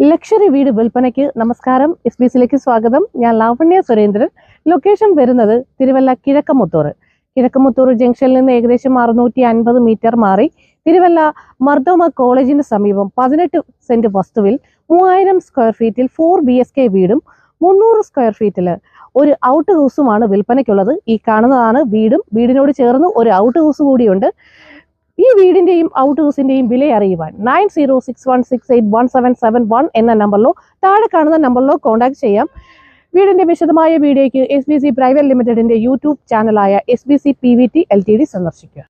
Luxury വീട് വിൽപ്പനയ്ക്ക് നമസ്കാരം. എസ് ബി സിയിലേക്ക് സ്വാഗതം. ഞാൻ ലാവണ്യ സുരേന്ദ്രൻ. ലൊക്കേഷൻ വരുന്നത് തിരുവല്ല കിഴക്കമുത്തൂർ. കിഴക്കമുത്തൂർ ജംഗ്ഷനിൽ നിന്ന് ഏകദേശം അറുന്നൂറ്റി അൻപത് മീറ്റർ മാറി. തിരുവല്ല മർദ്ദോമ കോളേജിന് സമീപം പതിനെട്ട് സെന്റ് വസ്തുവിൽ മൂവായിരം സ്ക്വയർ ഫീറ്റിൽ ഫോർ ബി എസ് കെ വീടും മുന്നൂറ് സ്ക്വയർ ഫീറ്റിൽ ഒരു ഔട്ട് ഹൗസുമാണ് വിൽപ്പനയ്ക്കുള്ളത്. ഈ കാണുന്നതാണ് വീടും. വീടിനോട് ചേർന്ന് ഒരു ഔട്ട് ഹൗസ് കൂടിയുണ്ട്. ഈ വീടിന്റെയും ഔട്ട് ഹൗസിന്റെയും വില അറിയുവാൻ nine zero six one six eight one seven seven one എന്ന നമ്പറിലോ താഴെ കാണുന്ന നമ്പറിലോ കോൺടാക്ട് ചെയ്യാം. വീടിന്റെ വിശദമായ വീഡിയോയ്ക്ക് എസ് ബി സി പ്രൈവറ്റ് ലിമിറ്റഡിന്റെ YouTube ചാനലായ S B C P V T L T D സന്ദർശിക്കുക.